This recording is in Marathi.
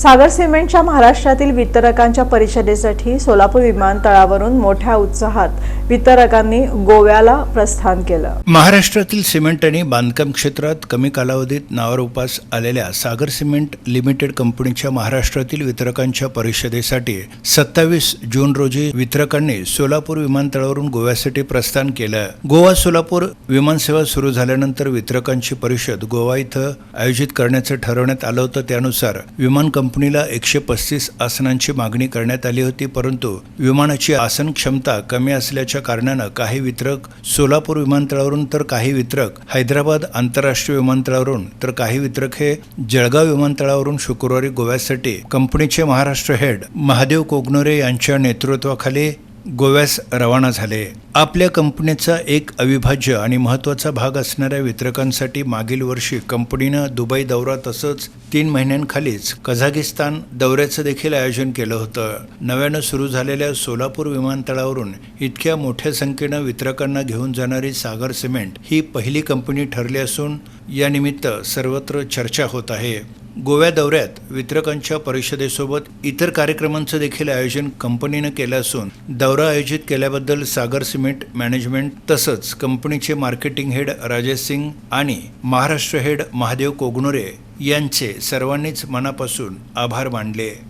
सागर सिमेंटच्या महाराष्ट्रातील वितरकांच्या परिषदेसाठी सोलापूर विमानतळावरून मोठ्या उत्साहात वितरकांनी गोव्याला प्रस्थान केलं. महाराष्ट्रातील सिमेंट आणि बांधकाम क्षेत्रात कमी कालावधीत नावावर उपास आलेल्या सागर सिमेंट लिमिटेड कंपनीच्या महाराष्ट्रातील वितरकांच्या परिषदेसाठी सत्तावीस जून रोजी वितरकांनी सोलापूर विमानतळावरून गोव्यासाठी प्रस्थान केलं. गोवा सोलापूर विमानसेवा सुरू झाल्यानंतर वितरकांची परिषद गोवा इथं आयोजित करण्याचं ठरवण्यात आलं होतं. त्यानुसार विमान कंपनी कंपनीला एकशे पस्तीस आसनांची मागणी करण्यात आली होती परंतु विमानाची आसन क्षमता कमी असल्याच्या कारणानं काही वितरक सोलापूर विमानतळावरून तर काही वितरक हैदराबाद आंतरराष्ट्रीय विमानतळावरून तर काही वितरक हे जळगाव विमानतळावरून शुक्रवारी गोव्यासाठी कंपनीचे महाराष्ट्र हेड महादेव कोगनोरे यांच्या नेतृत्वाखाली गोव्यास रवाना झाले. आपल्या कंपनीचा एक अविभाज्य आणि महत्त्वाचा भाग असणाऱ्या वितरकांसाठी मागील वर्षी कंपनीनं दुबई दौरा तसंच तीन महिन्यांखालीच कझागिस्तान दौऱ्याचं देखील आयोजन केलं होतं. नव्यानं सुरू झालेल्या सोलापूर विमानतळावरून इतक्या मोठ्या संख्येनं वितरकांना घेऊन जाणारी सागर सिमेंट ही पहिली कंपनी ठरली असून यानिमित्त सर्वत्र चर्चा होत आहे. गोव्या दौऱ्यात वितरकांच्या परिषदेसोबत इतर कार्यक्रमांचं देखील आयोजन कंपनीनं केलं असून दौरा आयोजित केल्याबद्दल सागर सिमेंट मॅनेजमेंट तसंच कंपनीचे मार्केटिंग हेड राजेश सिंग आणि महाराष्ट्र हेड महादेव कोगनोरे यांचे सर्वांनीच मनापासून आभार मानले.